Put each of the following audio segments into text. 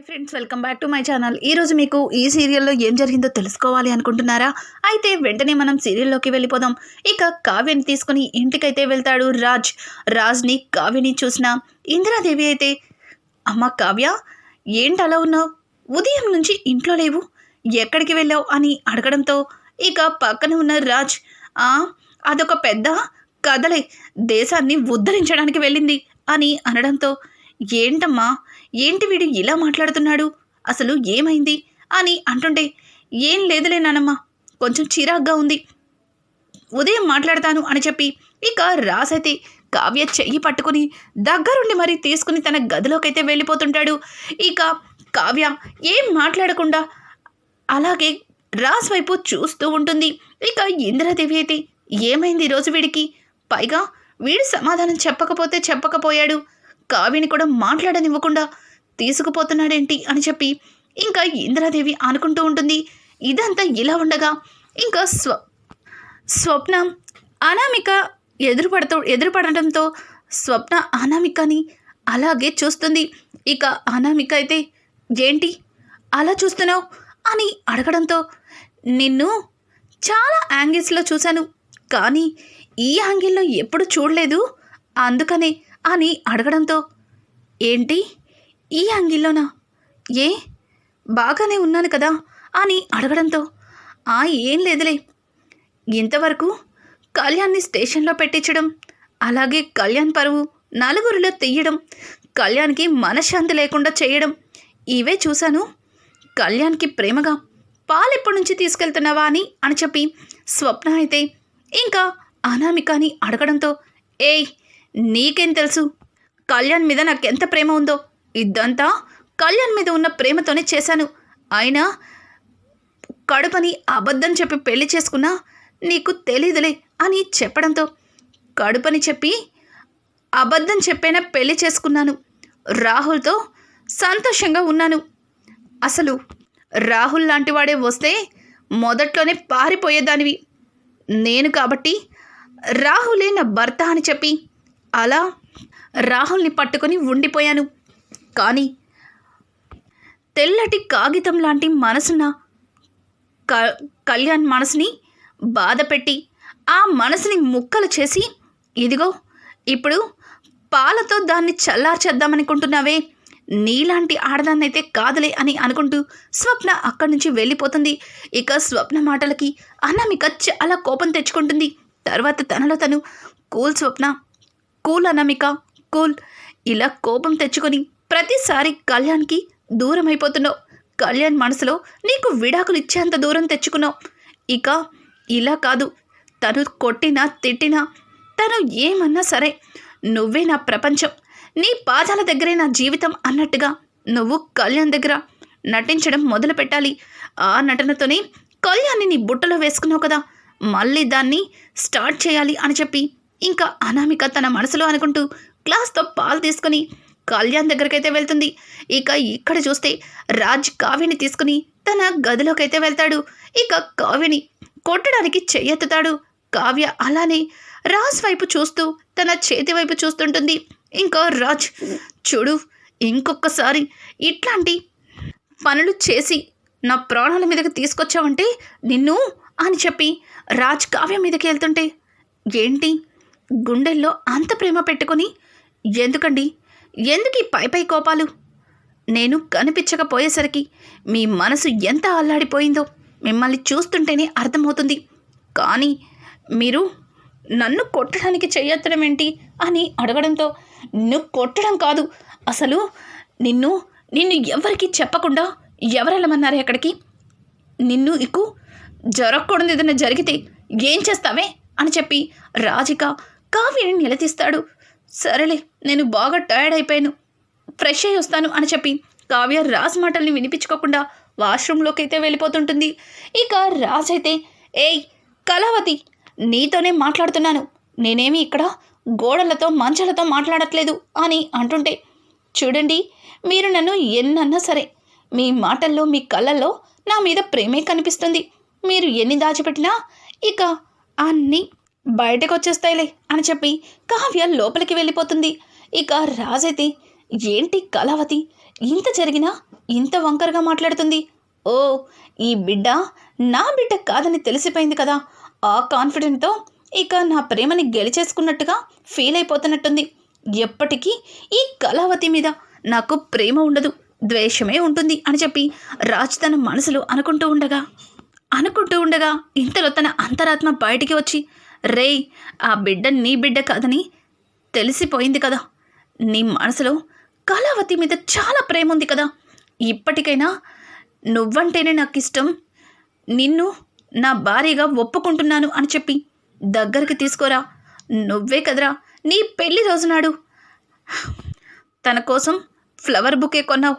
Hi friends welcome back to my channel. ఈరోజు మీకు ఈ సీరియల్లో ఏం జరిగిందో తెలుసుకోవాలి అనుకుంటున్నారా? అయితే వెంటనే మనం సీరియల్లోకి వెళ్ళిపోదాం. ఇక కావ్యని తీసుకుని ఇంటికైతే వెళ్తాడు రాజ్. రాజ్ని కావ్యని చూసిన ఇందిరాదేవి అయితే అమ్మ కావ్య ఏంటి అలా ఉన్నావు? ఉదయం నుంచి ఇంట్లో లేవు. ఎక్కడికి వెళ్ళావు? అని అడగడంతో ఇక పక్కన ఉన్న రాజ్ అదొక పెద్ద కథలే దేశాన్ని ఉద్ధరించడానికి వెళ్ళింది. అని అనడంతో ఏంటమ్మా ఏంటి వీడు ఇలా మాట్లాడుతున్నాడు? అసలు ఏమైంది? అని అంటుంటే ఏం లేదులే నానమ్మ కొంచెం చిరాగ్గా ఉంది. ఉదయం మాట్లాడతాను అని చెప్పి ఇక రాసైతే కావ్య చెయ్యి పట్టుకుని దగ్గరుండి మరీ తీసుకుని తన గదిలోకైతే వెళ్ళిపోతుంటాడు. ఇక కావ్య ఏం మాట్లాడకుండా అలాగే రాస్ వైపు చూస్తూ ఉంటుంది. ఇక ఇంద్రదేవి అయితే ఏమైంది రోజు వీడికి? పైగా వీడు సమాధానం చెప్పకపోతే చెప్పకపోయాడు. కావ్యని కూడా మాట్లాడనివ్వకుండా తీసుకుపోతున్నాడేంటి అని చెప్పి ఇంకా ఇందిరాదేవి అనుకుంటూ ఉంటుంది. ఇదంతా ఇలా ఉండగా ఇంకా స్వ స్వప్న అనామిక ఎదురుపడుతూ ఎదురుపడటంతో స్వప్న అనామికని అలాగే చూస్తుంది. ఇక అనామిక అయితే ఏంటి? అలా చూస్తున్నావు? అని అడగడంతో నిన్ను చాలా యాంగిల్స్లో చూశాను. కానీ ఈ యాంగిల్లో ఎప్పుడు చూడలేదు. అందుకనే అని అడగడంతో ఏంటి? ఈ యాంగిల్లోనా ఏ? బాగానే ఉన్నాను కదా? అని అడగడంతో ఆ ఏం లేదులే. ఇంతవరకు కళ్యాణ్ని స్టేషన్లో పెట్టించడం అలాగే కళ్యాణ్ పరువు నలుగురిలో తీయడం కళ్యాణ్కి మనశ్శాంతి లేకుండా చేయడం ఇవే చూశాను. కళ్యాణ్కి ప్రేమగా పాలెప్పటి నుంచి తీసుకెళ్తున్నావా అని అని చెప్పి స్వప్న అయితే ఇంకా అనామికని అడగడంతో ఏయ్ నీకేం తెలుసు? కళ్యాణ్ మీద నాకెంత ప్రేమ ఉందో? ఇదంతా కళ్యాణ్ మీద ఉన్న ప్రేమతోనే చేశాను. అయినా కడుపని అబద్ధం చెప్పి పెళ్ళి చేసుకున్నా నీకు తెలీదులే అని చెప్పడంతో కడుపని చెప్పి అబద్ధం చెప్పైనా పెళ్ళి చేసుకున్నాను. రాహుల్తో సంతోషంగా ఉన్నాను. అసలు రాహుల్ లాంటి వాడే వస్తే మొదట్లోనే పారిపోయేదానివి. నేను కాబట్టి రాహులే నా భర్త అని చెప్పి అలా రాహుల్ని పట్టుకొని ఉండిపోయాను. కానీ తెల్లటి కాగితం లాంటి మనసున్న క కళ్యాణ్ మనసుని బాధపెట్టి ఆ మనసుని ముక్కలు చేసి ఇదిగో ఇప్పుడు పాలతో దాన్ని చల్లార్చేద్దామనుకుంటున్నావే. నీలాంటి ఆడదాన్నైతే కాదులే అని అనుకుంటూ స్వప్న అక్కడి నుంచి వెళ్ళిపోతుంది. ఇక స్వప్న మాటలకి అనామిక చాలా కోపం తెచ్చుకుంటుంది. తర్వాత తనలో తను cool Swapna cool Anamika cool. ఇలా కోపం తెచ్చుకొని ప్రతిసారి కళ్యాణ్కి దూరం అయిపోతున్నావు కళ్యాణ్ మనసులో నీకు విడాకులు ఇచ్చేంత దూరం తెచ్చుకున్నావు. ఇక ఇలా కాదు. తను కొట్టినా తిట్టినా తను ఏమన్నా సరే. నువ్వే నా ప్రపంచం. నీ పాదాల దగ్గరే నా జీవితం అన్నట్టుగా నువ్వు కళ్యాణ్ దగ్గర నటించడం మొదలు పెట్టాలి ఆ నటనతోనే కళ్యాణ్ని నీ బుట్టలో వేసుకున్నావు కదా. మళ్ళీ దాన్ని స్టార్ట్ చేయాలి అని చెప్పి ఇంకా అనామిక తన మనసులో అనుకుంటూ గ్లాస్తో పాలు తీసుకుని కళ్యాణ్ దగ్గరకైతే వెళ్తుంది. ఇక ఇక్కడ చూస్తే రాజ్ కావ్యని తీసుకుని తన గదిలోకైతే వెళ్తాడు. ఇక కావ్యని కొట్టడానికి చెయ్యెత్తుతాడు. కావ్య అలానే రాజ్ వైపు చూస్తూ తన చేతి వైపు చూస్తుంటుంది. ఇంకా రాజ్ చూడు ఇంకొకసారి ఇట్లాంటి పనులు చేసి నా ప్రాణాల మీదకి తీసుకొచ్చావంటే నిన్ను అని చెప్పి రాజ్ కావ్య మీదకి వెళ్తుంటే ఏంటి? గుండెల్లో అంత ప్రేమ పెట్టుకొని ఎందుకండి? ఎందుకు ఈ పై పై కోపాలు? నేను కనిపించకపోయేసరికి మీ మనసు ఎంత అల్లాడిపోయిందో మిమ్మల్ని చూస్తుంటేనే అర్థమవుతుంది. కానీ మీరు నన్ను కొట్టడానికి చేయొత్తడం ఏంటి? అని అడగడంతో నువ్వు కొట్టడం కాదు. అసలు నిన్ను నిన్ను ఎవరికి చెప్పకుండా ఎవరెళ్ళమన్నారు ఎక్కడికి? నిన్ను ఇకు జరగకూడదు ఏదైనా జరిగితే ఏం చేస్తావే? అని చెప్పి రాజిక కావ్యని నిలదీస్తాడు. సరేలే నేను బాగా టైర్డ్ అయిపోయాను. ఫ్రెష్ అయ్యి వస్తాను అని చెప్పి కావ్య రాజ్ మాటల్ని వినిపించుకోకుండా వాష్రూమ్లోకి అయితే వెళ్ళిపోతుంటుంది. ఇక రాజ్ అయితే ఏయ్ కళావతి నీతోనే మాట్లాడుతున్నాను. నేనేమి ఇక్కడ గోడలతో మంచాలతో మాట్లాడట్లేదు అని అంటుంటే చూడండి మీరు నన్ను ఎన్నన్నా సరే మీ మాటల్లో మీ కళ్ళల్లో నా మీద ప్రేమే కనిపిస్తుంది. మీరు ఎన్ని దాచిపెట్టినా ఇక అన్నీ బయటకు వచ్చేస్తాయిలే అని చెప్పి కావ్య లోపలికి వెళ్ళిపోతుంది. ఇక రాజైతే ఏంటి కళావతి? ఇంత జరిగినా ఇంత వంకరగా మాట్లాడుతుంది. ఓ ఈ బిడ్డ నా బిడ్డ కాదని తెలిసిపోయింది కదా. ఆ కాన్ఫిడెంట్తో ఇక నా ప్రేమని గెలిచేసుకున్నట్టుగా ఫీల్ అయిపోతున్నట్టుంది. ఎప్పటికీ ఈ కళావతి మీద నాకు ప్రేమ ఉండదు ద్వేషమే ఉంటుంది అని చెప్పి రాజ్ తన మనసులో అనుకుంటూ ఉండగా అనుకుంటూ ఉండగా ఇంతలో తన అంతరాత్మ బయటికి వచ్చి రేయ్ ఆ బిడ్డ నీ బిడ్డ కాదని తెలిసిపోయింది కదా. నీ మనసులో కళావతి మీద చాలా ప్రేమ ఉంది కదా. ఇప్పటికైనా నువ్వంటేనే నాకు ఇష్టం నిన్ను నా భార్యగా ఒప్పుకుంటున్నాను అని చెప్పి దగ్గరికి తీసుకోరా. నువ్వే కదరా నీ పెళ్ళి రోజునాడు. తన కోసం ఫ్లవర్ బుకే కొన్నావు.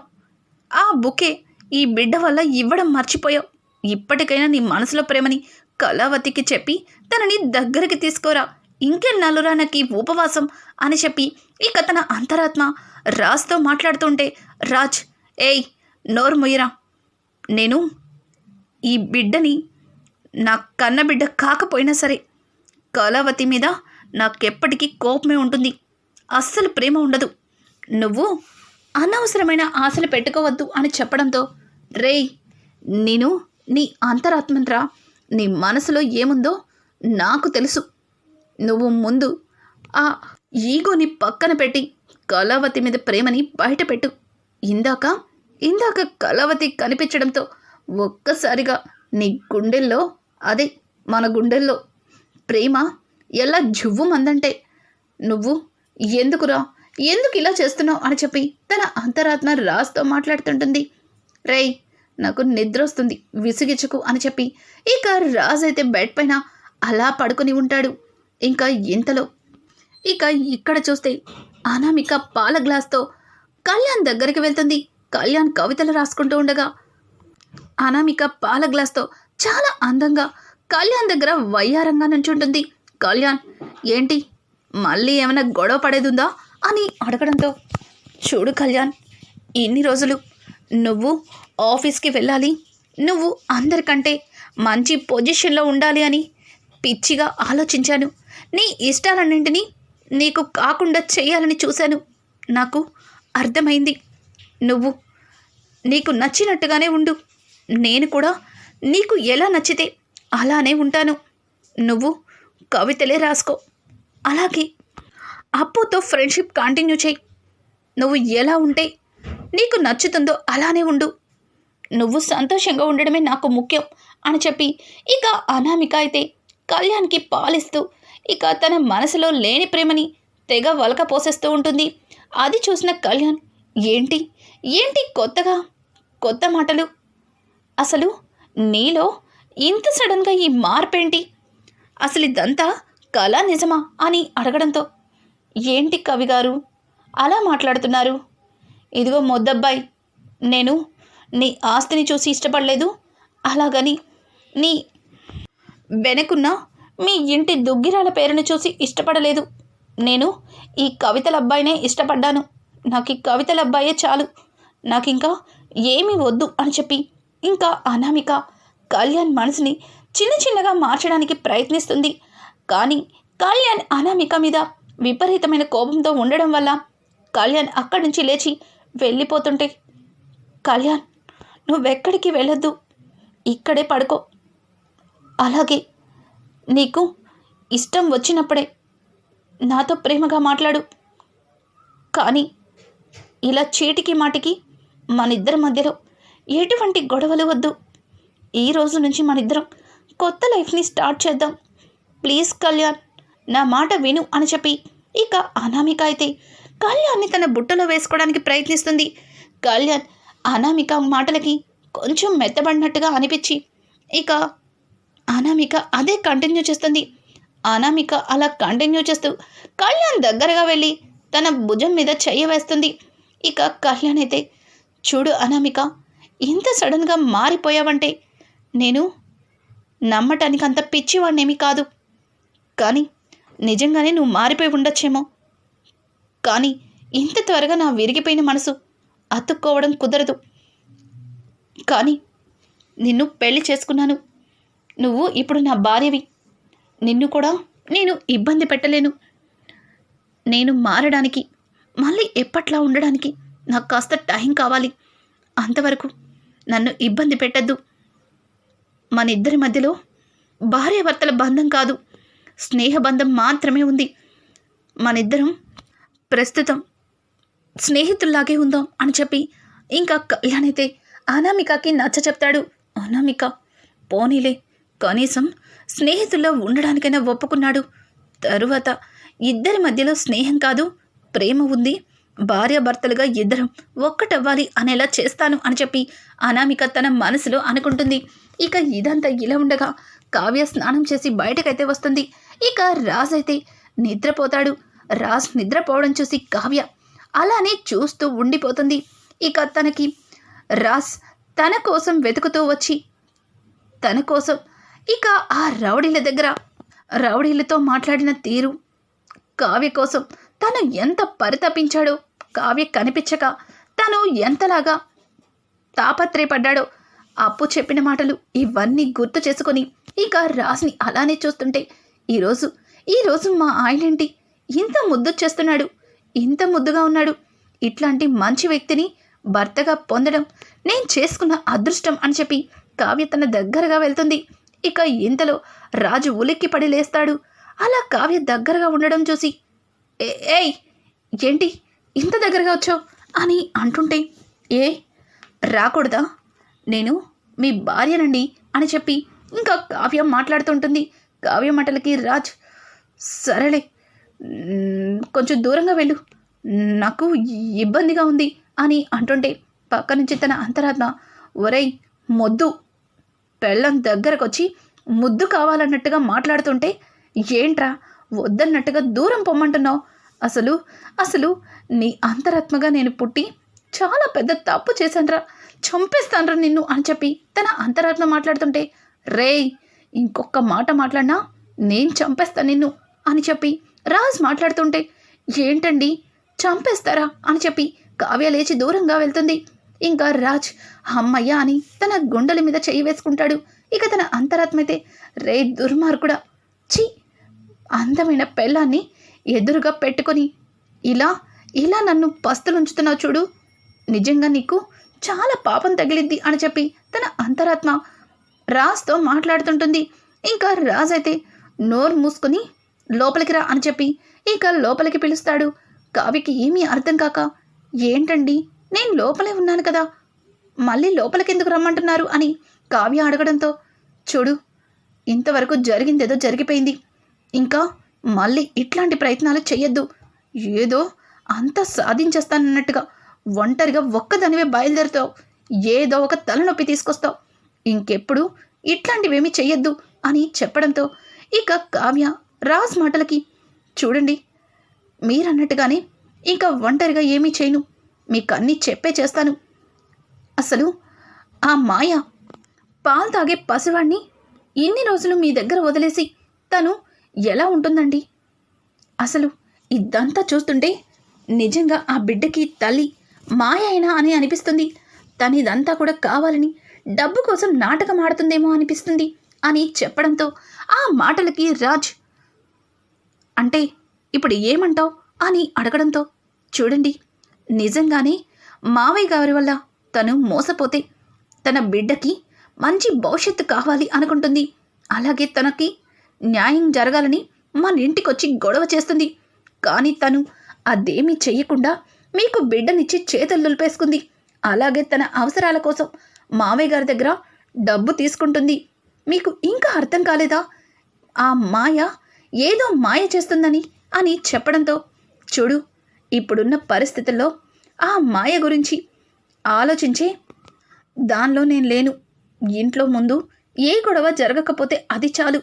ఆ బుకే ఈ బిడ్డ వల్ల ఇవ్వడం మర్చిపోయావు. ఇప్పటికైనా నీ మనసులో ప్రేమని కళావతికి చెప్పి తనని దగ్గరికి తీసుకోరా. ఇంకెన్నాళ్ళురా నాకు ఈ ఉపవాసం? అని చెప్పి ఇక తన అంతరాత్మ రాజ్తో మాట్లాడుతుంటే రాజ్ ఏయ్ నోరు మొయ్యరా నేను ఈ బిడ్డని నా కన్న బిడ్డ కాకపోయినా సరే కళావతి మీద నాకెప్పటికీ కోపమే ఉంటుంది. అస్సలు ప్రేమ ఉండదు. నువ్వు అనవసరమైన ఆశలు పెట్టుకోవద్దు అని చెప్పడంతో రేయ్ నేను నీ అంతరాత్మరా నీ మనసులో ఏముందో నాకు తెలుసు. నువ్వు ముందు ఆ ఈగోని పక్కన పెట్టి కళావతి మీద ప్రేమని బయటపెట్టు ఇందాక ఇందాక కళావతి కనిపించడంతో ఒక్కసారిగా నీ గుండెల్లో అదే మన గుండెల్లో ప్రేమ ఎలా జువ్వుమందంటే నువ్వు ఎందుకురా ఎందుకు ఇలా చేస్తున్నావు అని చెప్పి తన అంతరాత్మ రాజుతో మాట్లాడుతుంటుంది. రేయ్ నాకు నిద్ర వస్తుంది విసిగించకు అని చెప్పి ఇక రాజు అయితే బెడ్ పైన అలా పడుకొని ఉంటాడు. ఇంకా ఇంతలో ఇక ఇక్కడ చూస్తే అనామిక పాల గ్లాస్తో కళ్యాణ్ దగ్గరికి వెళ్తుంది. కళ్యాణ్ కవితలు రాసుకుంటూ ఉండగా అనామిక పాల గ్లాస్తో చాలా అందంగా కళ్యాణ్ దగ్గర వయ్యారంగా నుంచుంటుంది. కళ్యాణ్ ఏంటి? మళ్ళీ ఏమైనా గొడవ పడేదుందా? అని అడగడంతో చూడు కళ్యాణ్ ఇన్ని రోజులు నువ్వు ఆఫీస్కి వెళ్ళాలి. నువ్వు అందరికంటే మంచి పొజిషన్లో ఉండాలి అని పిచ్చిగా ఆలోచించాను. నీ ఇష్టాలన్నింటినీ నీకు కాకుండా చేయాలని చూశాను. నాకు అర్థమైంది. నువ్వు నీకు నచ్చినట్టుగానే ఉండు. నేను కూడా నీకు ఎలా నచ్చితే అలానే ఉంటాను. నువ్వు కవితలే రాసుకో. అలాగే అప్పుతో ఫ్రెండ్షిప్ కంటిన్యూ చేయి. నువ్వు ఎలా ఉంటే నీకు నచ్చుతుందో అలానే ఉండు. నువ్వు సంతోషంగా ఉండడమే నాకు ముఖ్యం అని చెప్పి ఇక అనామిక అయితే కళ్యాణ్కి పాలిస్తూ ఇక తన మనసులో లేని ప్రేమని తెగ వలక పోసేస్తూ ఉంటుంది. అది చూసిన కళ్యాణ్ ఏంటి? ఏంటి కొత్తగా? కొత్త మాటలు? అసలు నీలో ఇంత సడన్గా ఈ మార్పేంటి? అసలు ఇదంతా కళ నిజమా? అని అడగడంతో ఏంటి కవి గారు? అలా మాట్లాడుతున్నారు. ఇదిగో మొద్దబ్బాయి నేను నీ ఆస్తిని చూసి ఇష్టపడలేదు. అలాగని నీ వెనకున్న మీ ఇంటి దుగ్గిరాల పేరును చూసి ఇష్టపడలేదు. నేను ఈ కవితల అబ్బాయినే ఇష్టపడ్డాను. నాకు ఈ కవితల అబ్బాయే చాలు. నాకు ఇంకా ఏమీ వద్దు అని చెప్పి ఇంకా అనామిక కళ్యాణ్ మనసుని చిన్న చిన్నగా మార్చడానికి ప్రయత్నిస్తుంది. కానీ కళ్యాణ్ అనామిక మీద విపరీతమైన కోపంతో ఉండడం వల్ల కళ్యాణ్ అక్కడి నుంచి లేచి వెళ్ళిపోతుంటే కళ్యాణ్ నువ్వెక్కడికి వెళ్ళొద్దు. ఇక్కడే పడుకో. అలాగే నీకు ఇష్టం వచ్చినప్పుడే నాతో ప్రేమగా మాట్లాడు. కానీ ఇలా చీటికి మాటికి మనిద్దరి మధ్యలో ఎటువంటి గొడవలు వద్దు. ఈ రోజు నుంచి మనిద్దరం కొత్త లైఫ్ని స్టార్ట్ చేద్దాం. ప్లీజ్ కళ్యాణ్ నా మాట విను అని చెప్పి ఇక అనామిక అయితే కళ్యాణ్ని తన బుట్టలో వేసుకోవడానికి ప్రయత్నిస్తుంది. కళ్యాణ్ అనామిక మాటలకి కొంచెం మెత్తబడినట్టుగా అనిపించి ఇక అనామిక అదే కంటిన్యూ చేస్తుంది. అనామిక అలా కంటిన్యూ చేస్తూ కళ్యాణ్ దగ్గరగా వెళ్ళి తన భుజం మీద చెయ్యి వేస్తుంది. ఇక కళ్యాణ్ అయితే చూడు అనామిక ఇంత సడన్గా మారిపోయావంటే నేను నమ్మటానికి అంత పిచ్చివాడినేమీ కాదు. కానీ నిజంగానే నువ్వు మారిపోయి ఉండొచ్చేమో. కానీ ఇంత త్వరగా నా విరిగిపోయిన మనసు అతుక్కోవడం కుదరదు. కానీ నిన్ను పెళ్ళి చేసుకున్నాను. నువ్వు ఇప్పుడు నా భార్యవి. నిన్ను కూడా నేను ఇబ్బంది పెట్టలేను. నేను మారడానికి మళ్ళీ ఎప్పట్లా ఉండడానికి నాకు కాస్త టైం కావాలి. అంతవరకు నన్ను ఇబ్బంది పెట్టద్దు. మన ఇద్దరి మధ్యలో భార్యాభర్తల బంధం కాదు. స్నేహబంధం మాత్రమే ఉంది. మనిద్దరం ప్రస్తుతం స్నేహితుల్లాగే ఉందాం అని చెప్పి ఇంకా కళ్యాణ్ అయితే అనామికకి నచ్చ చెప్తాడు. అనామిక పోనీలే కనీసం స్నేహితుల్లో ఉండడానికైనా ఒప్పుకున్నాడు. తరువాత ఇద్దరి మధ్యలో స్నేహం కాదు ప్రేమ ఉంది. భార్యాభర్తలుగా ఇద్దరం ఒక్కటవ్వాలి అనేలా చేస్తాను అని చెప్పి అనామిక తన మనసులో అనుకుంటుంది. ఇక ఇదంతా ఇలా ఉండగా కావ్య స్నానం చేసి బయటకైతే వస్తుంది. ఇక రాజ్ అయితే నిద్రపోతాడు. రాజ్ నిద్రపోవడం చూసి కావ్య అలానే చూస్తూ ఉండిపోతుంది. ఇక తనకి రాజ్ తన కోసం వెతుకుతూ వచ్చి తన కోసం. ఇక ఆ రౌడీల దగ్గర రౌడీలతో మాట్లాడిన తీరు కావ్య కోసం. తను ఎంత పరితపించాడో కావ్య కనిపించక తను ఎంతలాగా తాపత్రయపడ్డాడో అప్పు చెప్పిన మాటలు ఇవన్నీ గుర్తు చేసుకొని ఇక రాజ్ని అలానే చూస్తుంటే ఈరోజు ఈరోజు మా ఆయనేంటి? ఇంత ముద్దు చేస్తున్నాడు. ఇంత ముద్దుగా ఉన్నాడు. ఇట్లాంటి మంచి వ్యక్తిని భర్తగా పొందడం నేను చేసుకున్న అదృష్టం అని చెప్పి కావ్య తన దగ్గరగా వెళ్తుంది. ఇక ఇంతలో రాజు ఉలిక్కి పడి లేస్తాడు. అలా కావ్య దగ్గరగా ఉండడం చూసి "ఏ- ఏయ్ ఏంటి ఇంత దగ్గరగా వచ్చావు? అని అంటుంటే ఏ రాకూడదా? నేను మీ భార్యనండి అని చెప్పి ఇంకా కావ్యం మాట్లాడుతుంటుంది కావ్య మాటలకి రాజ్ సరేలే కొంచెం దూరంగా వెళ్ళు. నాకు ఇబ్బందిగా ఉంది అని అంటుంటే పక్క నుంచి తన అంతరాత్మ ఒరేయ్ మొద్దు. పెళ్ళం దగ్గరకొచ్చి ముద్దు కావాలన్నట్టుగా మాట్లాడుతుంటే ఏంట్రా వద్దన్నట్టుగా దూరం పొమ్మంటున్నావు? అసలు అసలు నీ అంతరాత్మగా నేను పుట్టి చాలా పెద్ద తప్పు చేశాన్రా. చంపేస్తాన్రా నిన్ను అని చెప్పి తన అంతరాత్మ మాట్లాడుతుంటే రేయ్ ఇంకొక మాట మాట్లాడినా నేను చంపేస్తాను నిన్ను అని చెప్పి రాజ్ మాట్లాడుతుంటే ఏంటండి? చంపేస్తారా? అని చెప్పి కావ్య లేచి దూరంగా వెళ్తుంది. ఇంకా రాజ్ అమ్మయ్య అని తన గుండెల మీద చెయ్యి వేసుకుంటాడు. ఇక తన అంతరాత్మ అయితే రే దుర్మార్గుడా! ఛీ! అందమైన పెళ్ళాన్ని ఎదురుగా పెట్టుకొని ఇలా ఇలా నన్ను పస్తులుంచుతున్నావు చూడు. నిజంగా నీకు చాలా పాపం తగిలిద్ది అని చెప్పి తన అంతరాత్మ రాజ్తో మాట్లాడుతుంటుంది. ఇంకా రాజ్ అయితే నోరు మూసుకొని లోపలికి రా అని చెప్పి ఇక లోపలికి పిలుస్తాడు. కావ్యకి ఏమీ అర్థం కాక ఏంటండి? నేను లోపలే ఉన్నాను కదా. మళ్ళీ లోపలికి ఎందుకు రమ్మంటున్నారు? అని కావ్య అడగడంతో చూడు ఇంతవరకు జరిగిందేదో జరిగిపోయింది. ఇంకా మళ్ళీ ఇట్లాంటి ప్రయత్నాలు చెయ్యొద్దు. ఏదో అంతా సాధించేస్తానన్నట్టుగా ఒంటరిగా ఒక్కదానివే బయలుదేరుతావు. ఏదో ఒక తలనొప్పి తీసుకొస్తావు. ఇంకెప్పుడు ఇట్లాంటివేమీ చెయ్యొద్దు అని చెప్పడంతో ఇక కావ్య రాజ్ మాటలకి చూడండి మీరన్నట్టుగానే ఇంకా ఒంటరిగా ఏమీ చేయను. మీకు అన్నీ చెప్పే చేస్తాను. అసలు ఆ మాయ పాలు తాగే పసివాణ్ణి ఇన్ని రోజులు మీ దగ్గర వదిలేసి తను ఎలా ఉంటుందండి? అసలు ఇదంతా చూస్తుంటే నిజంగా ఆ బిడ్డకి తల్లి మాయ అయినా అని అనిపిస్తుంది. తను ఇదంతా కూడా కావాలని డబ్బు కోసం నాటకం ఆడుతుందేమో అనిపిస్తుంది అని చెప్పడంతో ఆ మాటలకి రాజ్ అంటే ఇప్పుడు ఏమంటావు? అని అడగడంతో చూడండి నిజంగానే మావయ్య గారి వల్ల తను మోసపోతే తన బిడ్డకి మంచి భవిష్యత్తు కావాలి అనుకుంటుంది. అలాగే తనకి న్యాయం జరగాలని మన ఇంటికొచ్చి గొడవ చేస్తుంది. కానీ తను అదేమీ చెయ్యకుండా మీకు బిడ్డనిచ్చి చేతులు దులిపేసుకుంది. అలాగే తన అవసరాల కోసం మావయ్య గారి దగ్గర డబ్బు తీసుకుంటుంది. మీకు ఇంకా అర్థం కాలేదా? ఆ మాయ ఏదో మాయ చేస్తుందని అని చెప్పడంతో చూడు ఇప్పుడున్న పరిస్థితుల్లో ఆ మాయ గురించి ఆలోచించే దానిలో నేను లేను. ఇంట్లో ముందు ఏ గొడవ జరగకపోతే అది చాలు.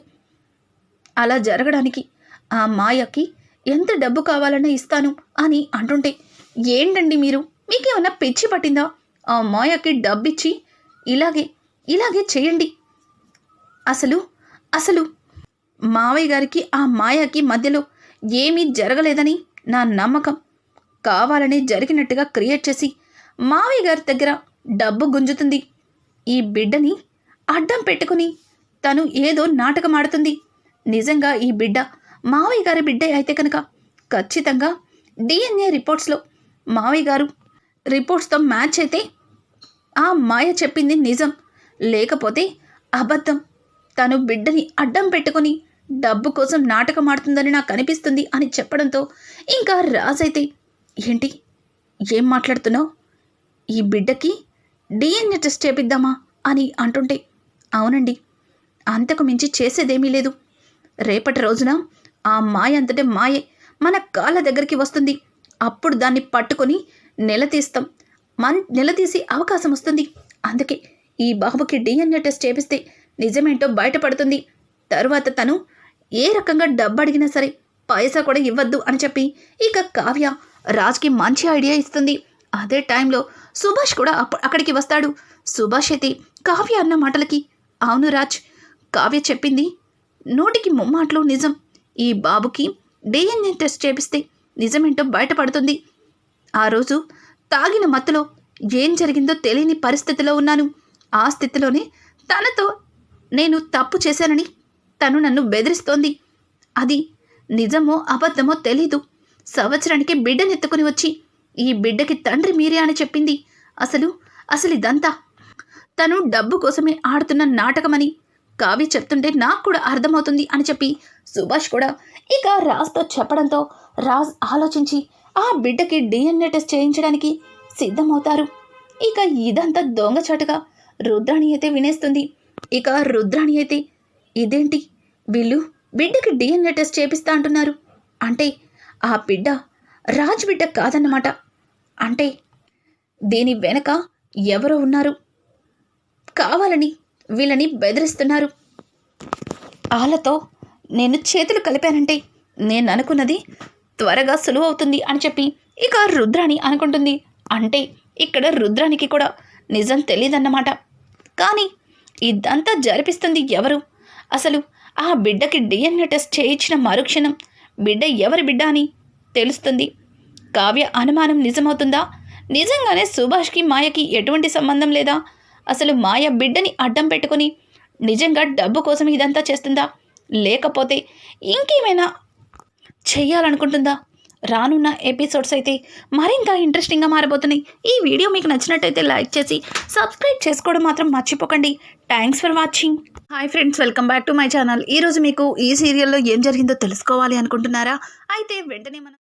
అలా జరగడానికి ఆ మాయకి ఎంత డబ్బు కావాలన్నా ఇస్తాను అని అంటుంటే ఏంటండి మీరు? మీకేమన్నా పిచ్చి పట్టిందా? ఆ మాయకి డబ్బిచ్చి ఇలాగే ఇలాగే చేయండి. అసలు అసలు మావయ్య గారికి ఆ మాయకి మధ్యలో ఏమీ జరగలేదని నా నమ్మకం. కావాలని జరిగినట్టుగా క్రియేట్ చేసి మావయ్య గారి దగ్గర డబ్బు గుంజుతుంది. ఈ బిడ్డని అడ్డం పెట్టుకుని తను ఏదో నాటకం ఆడుతుంది. నిజంగా ఈ బిడ్డ మావయ్య గారి బిడ్డ అయితే కనుక ఖచ్చితంగా డిఎన్ఏ రిపోర్ట్స్లో మావయ్య గారు రిపోర్ట్స్తో మ్యాచ్ అయితే ఆ మాయ చెప్పింది నిజం. లేకపోతే అబద్ధం. తను బిడ్డని అడ్డం పెట్టుకొని డబ్బు కోసం నాటకం ఆడుతుందని నాకు అనిపిస్తుంది అని చెప్పడంతో ఇంకా రాజైతే ఏంటి? ఏం మాట్లాడుతున్నావు? ఈ బిడ్డకి డిఎన్ఏ టెస్ట్ చేపిద్దామా? అని అంటుంటే అవునండి అంతకు మించి చేసేదేమీ లేదు. రేపటి రోజున ఆ మాయ అంతటే మాయే మన కాళ్ళ దగ్గరికి వస్తుంది. అప్పుడు దాన్ని పట్టుకొని నిలదీస్తాం మన్ నిలదీసే అవకాశం వస్తుంది. అందుకే ఈ బాబుకి డిఎన్ఏ టెస్ట్ చేపిస్తే నిజమేంటో బయటపడుతుంది. తరువాత తను ఏ రకంగా డబ్బు అడిగినా సరే పైసా కూడా ఇవ్వద్దు అని చెప్పి ఇక కావ్య రాజ్కి మంచి ఐడియా ఇస్తుంది. అదే టైంలో సుభాష్ కూడా అప్ప అక్కడికి వస్తాడు. సుభాష్ అయితే కావ్య అన్న మాటలకి అవును రాజ్ కావ్య చెప్పింది నోటికి ముమ్మాట్లు నిజం. ఈ బాబుకి డిఎన్ఏ టెస్ట్ చేపిస్తే నిజమేంటో బయటపడుతుంది. ఆ రోజు తాగిన మత్తులో ఏం జరిగిందో తెలియని పరిస్థితిలో ఉన్నాను. ఆ స్థితిలోనే తనతో నేను తప్పు చేశానని తను నన్ను బెదిరిస్తోంది. అది నిజమో అబద్ధమో తెలీదు. సంవత్సరానికి బిడ్డనెత్తుకుని వచ్చి ఈ బిడ్డకి తండ్రి మీరే అని చెప్పింది. అసలు అసలు ఇదంతా? తను డబ్బు కోసమే ఆడుతున్న నాటకమని కావ్య చెప్తుంటే నాకు కూడా అర్థమవుతుంది అని చెప్పి సుభాష్ కూడా ఇక రాజ్తో చెప్పడంతో రాజ్ ఆలోచించి ఆ బిడ్డకి డిఎన్ఏ టెస్ట్ చేయించడానికి సిద్ధమవుతారు. ఇక ఇదంతా దొంగచాటుగా రుద్రాణి అయితే వినేస్తుంది. ఇక రుద్రాణి అయితే ఇదేంటి? వీళ్ళు బిడ్డకి డిఎన్ఏ టెస్ట్ చేపిస్తా అంటున్నారు. అంటే ఆ బిడ్డ రాజ్ బిడ్డ కాదన్నమాట. అంటే దీని వెనక ఎవరో ఉన్నారు. కావాలని వీళ్ళని బెదిరిస్తున్నారు. వాళ్ళతో నేను చేతులు కలిపానంటే నేను అనుకున్నది త్వరగా సులువవుతుంది అని చెప్పి ఇక రుద్రాణి అనుకుంటుంది. అంటే ఇక్కడ రుద్రానికి కూడా నిజం తెలియదన్నమాట కానీ ఇదంతా జరిపిస్తుంది ఎవరు? అసలు ఆ బిడ్డకి డిఎన్ఏ టెస్ట్ చేయించిన మరుక్షణం బిడ్డ ఎవరి బిడ్డ అని తెలుస్తుంది. కావ్య అనుమానం నిజమవుతుందా? నిజంగానే సుభాష్కి మాయకి ఎటువంటి సంబంధం లేదా? అసలు మాయ బిడ్డని అడ్డం పెట్టుకొని నిజంగా డబ్బు కోసం ఇదంతా చేస్తుందా? లేకపోతే ఇంకేమైనా చెయ్యాలనుకుంటుందా? రానున్న ఎపిసోడ్స్ అయితే మరింత ఇంట్రెస్టింగ్గా మారబోతున్నాయి. ఈ వీడియో మీకు నచ్చినట్టయితే లైక్ చేసి సబ్స్క్రైబ్ చేసుకోవడం మాత్రం మర్చిపోకండి. Thanks for watching hi friends welcome back to my channel ఈరోజు మీకు ఈ సీరియల్లో ఏం జరిగిందో తెలుసుకోవాలి అనుకుంటున్నారా? అయితే వెంటనే మనం